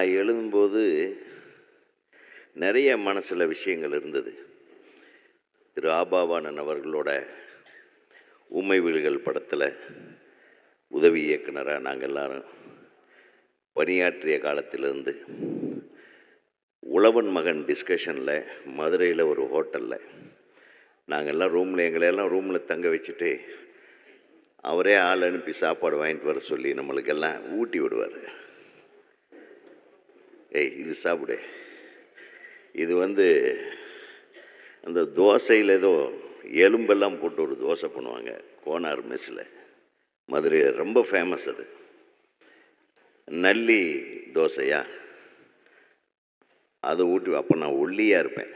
நான் எழுதும்போது நிறைய மனசில் விஷயங்கள் இருந்தது. திரு ஆபாவானன் அவர்களோட உண்மை வீடுகள் படத்தில் உதவி இயக்குனராக நாங்கள் எல்லாரும் பணியாற்றிய காலத்திலிருந்து உழவன் மகன் டிஸ்கஷனில் மதுரையில் ஒரு ஹோட்டலில் நாங்கள் எல்லாம் ரூமில் எங்களையெல்லாம் ரூமில் தங்க வச்சுட்டு அவரே ஆள் அனுப்பி சாப்பாடு வாங்கிட்டு வர சொல்லி நம்மளுக்கெல்லாம் ஊட்டி விடுவார். ஏய் இது சாப்பிடு. இது வந்து அந்த தோசையில் ஏதோ எலும்பெல்லாம் போட்டு ஒரு தோசை பண்ணுவாங்க கோனார் மெஸ்ஸில் மதுரையில் ரொம்ப ஃபேமஸ் அது. நல்லி தோசையா? அதை ஊட்டி அப்போ நான் ஒல்லியாக இருப்பேன்.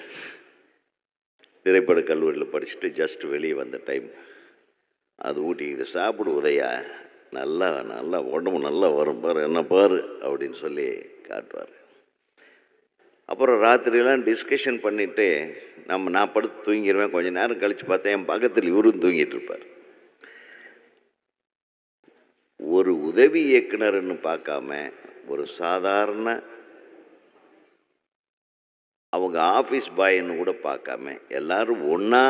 திரைப்பட கல்லூரியில் படிச்சுட்டு ஜஸ்ட் வெளியே வந்த டைம் அது ஊட்டி இது சாப்பிடு உதயா. நல்லா நல்லா உடம்பு நல்லா வரும் பாரு என்ன பாரு அப்படின்னு சொல்லி காட்டுவார். அப்புறம் ராத்திரியெல்லாம் டிஸ்கஷன் பண்ணிவிட்டு நம்ம நான் படுத்து தூங்கிடுவேன் கொஞ்ச நேரம் கழித்து பார்த்தா என் பக்கத்தில் இவரும் தூங்கிட்டு இருப்பார். ஒரு உதவி இயக்குனர்னு பார்க்காம ஒரு சாதாரண அவங்க ஆஃபீஸ் பாய்ன்னு கூட பார்க்காம எல்லாரும் ஒன்றா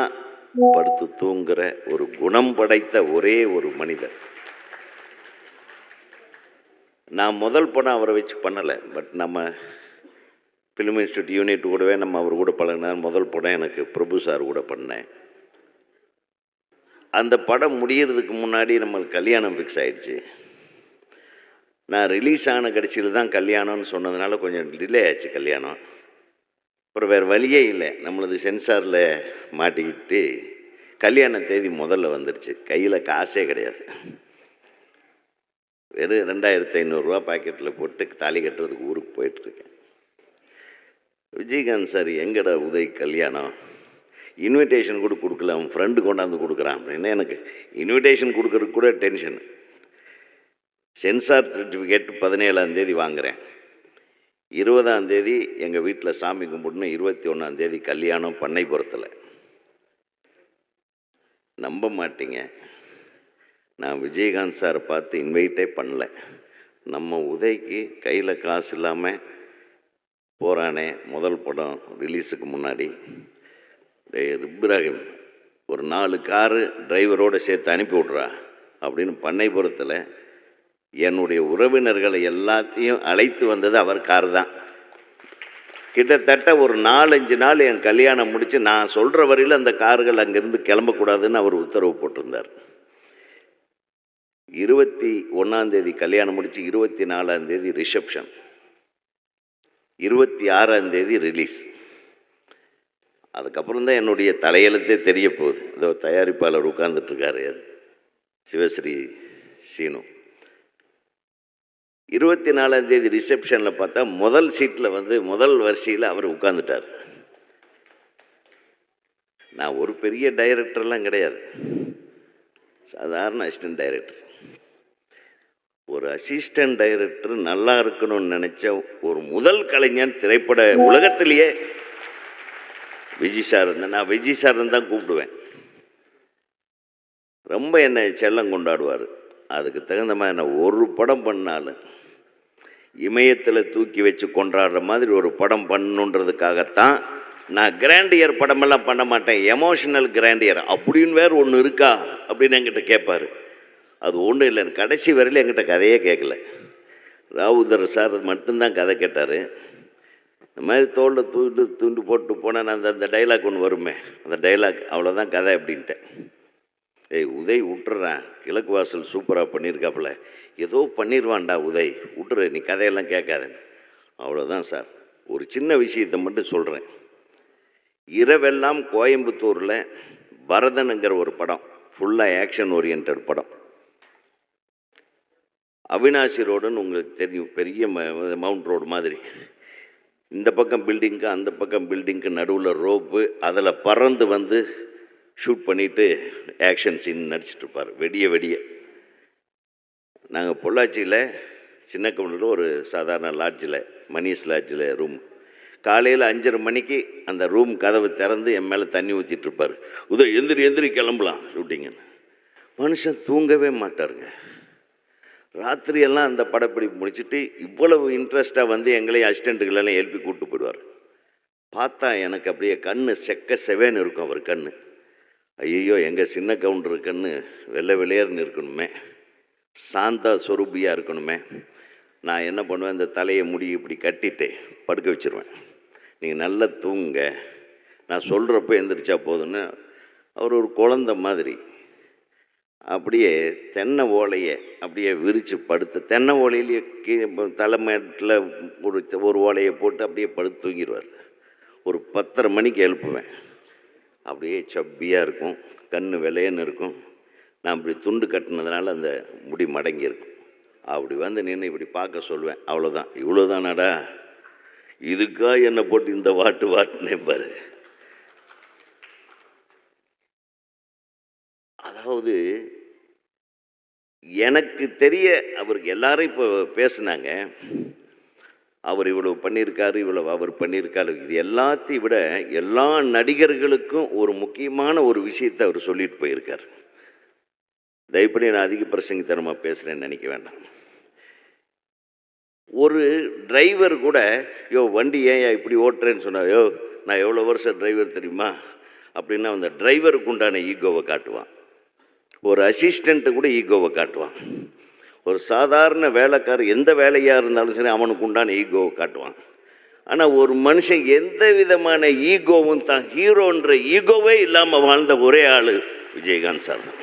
படுத்து தூங்குற ஒரு குணம் படைத்த ஒரே ஒரு மனிதர். நான் முதல் படம் அவரை வச்சு பண்ணலை பட் நம்ம ஃபிலிம் இன்ஸ்டியூட் யூனிட் கூடவே நம்ம அவர் கூட பழகினார். முதல் படம் எனக்கு பிரபு சார் கூட பண்ணேன். அந்த படம் முடியறதுக்கு முன்னாடி நம்மளுக்கு கல்யாணம் ஃபிக்ஸ் ஆகிடுச்சு நான் ரிலீஸ் ஆன கடைசியில் தான் கல்யாணம்னு சொன்னதுனால கொஞ்சம் டிலே ஆச்சு கல்யாணம். அப்புறம் வேறு வழியே இல்லை. நம்மளது சென்சாரில் மாட்டிக்கிட்டு கல்யாண தேதி முதல்ல வந்துடுச்சு கையில் காசே கிடையாது. வெறும் ரெண்டாயிரத்தி ஐநூறுரூவா பாக்கெட்டில் போட்டு தாலி கட்டுறதுக்கு ஊருக்கு போயிட்டுருக்கேன் விஜயகாந்த் சார் எங்கடா உதய் கல்யாணம்? இன்விடேஷன் கூட கொடுக்கல அவன் ஃப்ரெண்டு கொண்டாந்து கொடுக்குறான் அப்படின்னா எனக்கு. இன்விடேஷன் கொடுக்கறதுக்கு கூட டென்ஷன் சென்சார் சர்டிஃபிகேட் பதினேழாம் தேதி வாங்குகிறேன் இருபதாம் தேதி எங்கள் வீட்டில் சாமி கும்பிடணும் இருபத்தி ஒன்றாம் தேதி கல்யாணம் பண்ணைபுரத்தில் நம்ப மாட்டீங்க. நான் விஜயகாந்த் சாரை பார்த்து இன்வைட்டே பண்ணல. நம்ம உதய்க்கு கையில் காசு இல்லாமல் போகிறானே முதல் படம் ரிலீஸுக்கு முன்னாடி. இப்ராஹிம் ஒரு நாலு காரு டிரைவரோடு சேர்த்து அனுப்பி விட்றா அப்படின்னு பண்ணைபுரத்தில் என்னுடைய உறவினர்களை எல்லாத்தையும் அழைத்து வந்தது அவர் கார் தான். கிட்டத்தட்ட ஒரு நாலஞ்சு நாள் என் கல்யாணம் முடித்து நான் சொல்கிற வரையில் அந்த கார்கள் அங்கேருந்து கிளம்பக்கூடாதுன்னு அவர் உத்தரவு போட்டிருந்தார். இருபத்தி ஒன்றாந்தேதி கல்யாணம் முடித்து இருபத்தி நாலாந்தேதி ரிசப்ஷன் இருபத்தி ஆறாம் தேதி ரிலீஸ் அதுக்கப்புறம் தான் என்னுடைய தலையெழுத்தே தெரிய போகுது. இதோ தயாரிப்பாளர் உட்கார்ந்துட்டுருக்காரு சிவஸ்ரீ சீனு. இருபத்தி நாலாம் தேதி ரிசப்ஷனில் பார்த்தா முதல் சீட்டில் வந்து முதல் வரிசையில் அவர் உட்காந்துட்டார் நான் ஒரு பெரிய டைரக்டர்லாம் கிடையாது. சாதாரண அசிஸ்டன்ட் டைரக்டர் ஒரு அசிஸ்டன்ட் டைரக்டர் நல்லா இருக்கணும்னு நினச்ச ஒரு முதல் கலைஞன் திரைப்பட உலகத்திலேயே விஜய் சார் இருந்தேன் நான் விஜய் சார் தான் கூப்பிடுவேன். ரொம்ப என்னை செல்லம் கொண்டாடுவார். அதுக்கு தகுந்த மாதிரி நான் ஒரு படம் பண்ணாலும் இமயத்தில் தூக்கி வச்சு கொண்டாடுற மாதிரி ஒரு படம் பண்ணணுன்றதுக்காகத்தான் நான் கிராண்டியர் படமெல்லாம் பண்ண மாட்டேன். எமோஷனல் கிராண்டியர் அப்படின்னு வேறு ஒன்று இருக்கா? அப்படின்னு என்கிட்ட கேட்பார். அது ஒன்றும் இல்லை கடைசி வரையில் என்கிட்ட கதையே கேட்கல. ராவுதர் சார் மட்டும்தான் கதை கேட்டார். இந்த மாதிரி தோளில் தூண்டு தூண்டு போட்டு போனால் அந்த அந்த டைலாக் ஒன்று வருமே அந்த டைலாக் அவ்வளோதான் கதை அப்படின்ட்டேன். ஏய் உதய் விட்டுறேன் கிழக்கு வாசல் சூப்பராக பண்ணியிருக்காப்புல ஏதோ பண்ணிடுவான்டா உதய் விட்டுரு நீ கதையெல்லாம் கேட்காதேன்னு அவ்வளோதான் சார். ஒரு சின்ன விஷயத்தை மட்டும் சொல்கிறேன் இரவெல்லாம் கோயம்புத்தூரில் பரதனுங்கிற ஒரு படம் ஃபுல்லாக ஆக்ஷன் ஓரியன்ட் படம். அவினாசி ரோடுன்னு உங்களுக்கு தெரியும் பெரிய ம- மவுண்ட் ரோடு மாதிரி. இந்த பக்கம் பில்டிங்க்கு அந்த பக்கம் பில்டிங்க்கு நடுவில் ரோப்பு அதில் பறந்து வந்து ஷூட் பண்ணிவிட்டு ஆக்ஷன் சீன் நடிச்சிட்ருப்பார் வெடிய வெடிய. நாங்கள் பொள்ளாச்சியில் சின்ன கவுண்டில் ஒரு சாதாரண லாட்ஜில் மணிஸ் லாட்ஜில் ரூம் காலையில் அஞ்சரை மணிக்கு அந்த ரூம் கதவு திறந்து என் மேலே தண்ணி ஊற்றிட்டுருப்பார் உதோ எந்திரி எந்திரி கிளம்பலாம் ஷூட்டிங்குன்னு மனுஷன் தூங்கவே மாட்டாருங்க. ராத்திரியெல்லாம் அந்த படப்பிடிப்பு முடிச்சுட்டு இவ்வளவு இன்ட்ரெஸ்ட்டாக வந்து எங்களையும் அசிஸ்டண்ட்டுகளெல்லாம் எழுப்பி கூப்பிட்டு போயிடுவார். பார்த்தா எனக்கு அப்படியே கண் செக்க செவேன்னு இருக்கும் அவர் கண் ஐயோ எங்கள் சின்ன கவுண்டர் கண் வெள்ளை வெளியேறுன்னு இருக்கணுமே. சாந்தா சொரூபியாக இருக்கணுமே. நான் என்ன பண்ணுவேன் இந்த தலையை முடி இப்படி கட்டிட்டு படுக்க வச்சுருவேன். நீங்கள் நல்லா தூங்குங்க. நான் சொல்கிறப்ப எந்திரிச்சா போதும்னு. அவர் ஒரு குழந்த மாதிரி. அப்படியே தென்னை ஓலையை அப்படியே விரித்து படுத்து தென்னை ஓலையிலேயே கீழே தலைமேட்டில் ஒரு ஒரு ஓலையை போட்டு அப்படியே படுத்து தூங்கிடுவார். ஒரு பத்தரை மணிக்கு எழுப்புவேன். அப்படியே சப்பியாக இருக்கும் கண் விளையன்னு இருக்கும். நான் இப்படி துண்டு கட்டினதுனால அந்த முடி மடங்கியிருக்கும் அப்படி வந்து நின்று இப்படி பார்க்க சொல்லுவேன். அவ்வளோதான் இவ்வளோதானாடா இதுக்கா என்னை போட்டு இந்த வாட்டு வாட்டுனே பாரு. அதாவது எனக்கு தெரிய அவருக்கு எல்லாரும் இப்போ பேசுனாங்க. அவர் இவ்வளவு பண்ணியிருக்காரு இவ்வளவு அவர் பண்ணியிருக்காரு. இது எல்லாத்தையும் விட எல்லா நடிகர்களுக்கும் ஒரு முக்கியமான ஒரு விஷயத்தை அவர் சொல்லிட்டு போயிருக்கார். தயவுப்படி நான் அதிக பிரசங்கத்தனமாக பேசுகிறேன்னு நினைக்க வேண்டாம். ஒரு டிரைவர் கூட யோ வண்டி ஏன் இப்படி ஓட்டுறேன்னு சொன்னா யோ நான் எவ்வளோ வருஷம் டிரைவர் தெரியுமா? அப்படின்னா அந்த டிரைவருக்கு உண்டான ஈகோவை காட்டுவான். ஒரு அசிஸ்டண்ட்டு கூட ஈகோவை காட்டுவான். ஒரு சாதாரண வேலைக்காரர் எந்த வேலையாக இருந்தாலும் சரி அவனுக்கு உண்டான ஈகோவை காட்டுவான். ஆனால் ஒரு மனுஷன் எந்த விதமான ஈகோவும் தான் ஹீரோன்ற ஈகோவே இல்லாமல் வாழ்ந்த ஒரே ஆள் விஜயகாந்த் சார் தான்.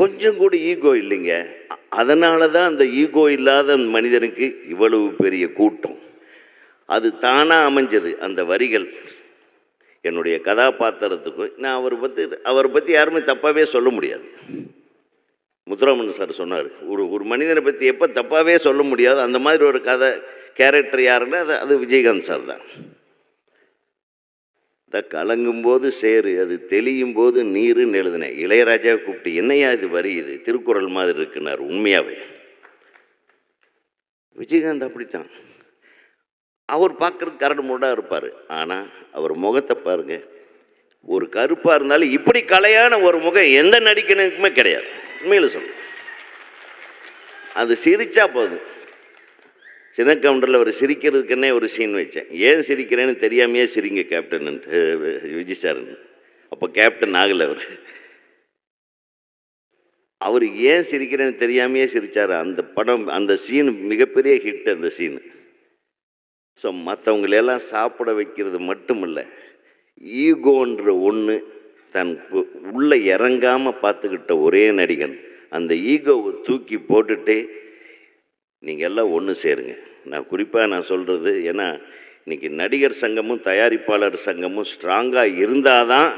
கொஞ்சம் கூட ஈகோ இல்லைங்க. அதனால தான் அந்த ஈகோ இல்லாத அந்த மனிதனுக்கு இவ்வளவு பெரிய கூட்டம். அது தானாக அமைஞ்சது அந்த வரிகள். என்னுடைய கதாபாத்திரத்துக்கும் நான் அவரை பற்றி அவரை பற்றி யாருமே தப்பாகவே சொல்ல முடியாது. முத்துராமன் சார் சொன்னார் ஒரு ஒரு மனிதனை பற்றி எப்போ தப்பாகவே சொல்ல முடியாது அந்த மாதிரி ஒரு கதை கேரக்டர் யாருன்னா அது அது விஜயகாந்த் சார் தான். இந்த கலங்கும் போது சேரு அது தெளியும் போது நீருன்னு எழுதினேன். இளையராஜா கூப்பிட்டு என்னையா இது வரி இது? திருக்குறள் மாதிரி இருக்குனார் உண்மையாகவே விஜயகாந்த் அப்படித்தான். அவர் பார்க்குறதுக்கு கரடு முரடாக இருப்பார். ஆனால் அவர் முகத்தை பாருங்க. ஒரு கருப்பாக இருந்தாலும் இப்படி கலையான ஒரு முகம் எந்த நடிக்கணுக்குமே கிடையாது. உண்மையில் சொல்லு அது சிரிச்சா போதும். சின்ன கவுண்டரில் அவர் சிரிக்கிறதுக்குன்னே ஒரு சீன் வச்சேன். ஏன் சிரிக்கிறேன்னு தெரியாமையே சிரிங்க கேப்டன்ன்ட்டு விஜய் சார்னு அப்போ கேப்டன் ஆகலை அவர். அவர் ஏன் சிரிக்கிறேன்னு தெரியாமையே சிரித்தார் அந்த படம் அந்த சீன் மிகப்பெரிய ஹிட் அந்த சீனு ஸோ மற்றவங்களெல்லாம் சாப்பிட வைக்கிறது மட்டும் இல்லை ஈகோன்ற ஒன்று தன் உள்ளே இறங்காமல் பார்த்துக்கிட்ட ஒரே நடிகன். அந்த ஈகோவை தூக்கி போட்டுட்டு நீங்கள் எல்லாம் ஒன்று சேருங்க. நான் குறிப்பாக நான் சொல்கிறது ஏன்னா இன்னைக்கு நடிகர் சங்கமும் தயாரிப்பாளர் சங்கமும் ஸ்ட்ராங்காக இருந்தால் தான்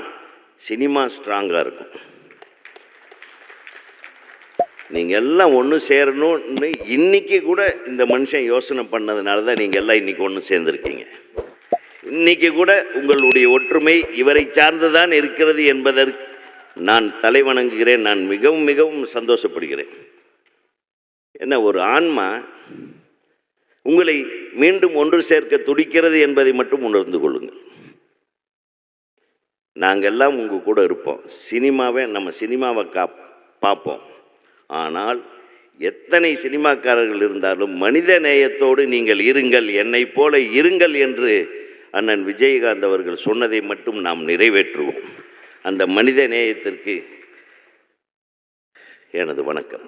சினிமா ஸ்ட்ராங்காக இருக்கும். நீங்கள் எல்லாம் ஒன்று சேரணும்னு இன்னைக்கு கூட இந்த மனுஷன் யோசனை பண்ணதுனால தான் நீங்கள் எல்லாம் இன்னைக்கு ஒன்று சேர்ந்துருக்கீங்க. இன்னைக்கு கூட உங்களுடைய ஒற்றுமை இவரை சார்ந்துதான் இருக்கிறது என்பதற்கு நான் தலை வணங்குகிறேன் நான் மிகவும் மிகவும் சந்தோஷப்படுகிறேன். என்ன ஒரு ஆன்மா உங்களை மீண்டும் ஒன்று சேர்க்க துடிக்கிறது என்பதை மட்டும் உணர்ந்து கொள்ளுங்கள். நாங்கள் எல்லாம் உங்கள் கூட இருப்போம். சினிமாவை நம்ம சினிமாவை கா பார்ப்போம். ஆனால் எத்தனை சினிமாக்காரர்கள் இருந்தாலும் மனித நேயத்தோடு நீங்கள் இருங்கள் என்னைப் போல இருங்கள் என்று அண்ணன் விஜயகாந்த் அவர்கள் சொன்னதை மட்டும் நாம் நிறைவேற்றுவோம். அந்த மனித நேயத்திற்கு எனது வணக்கம்.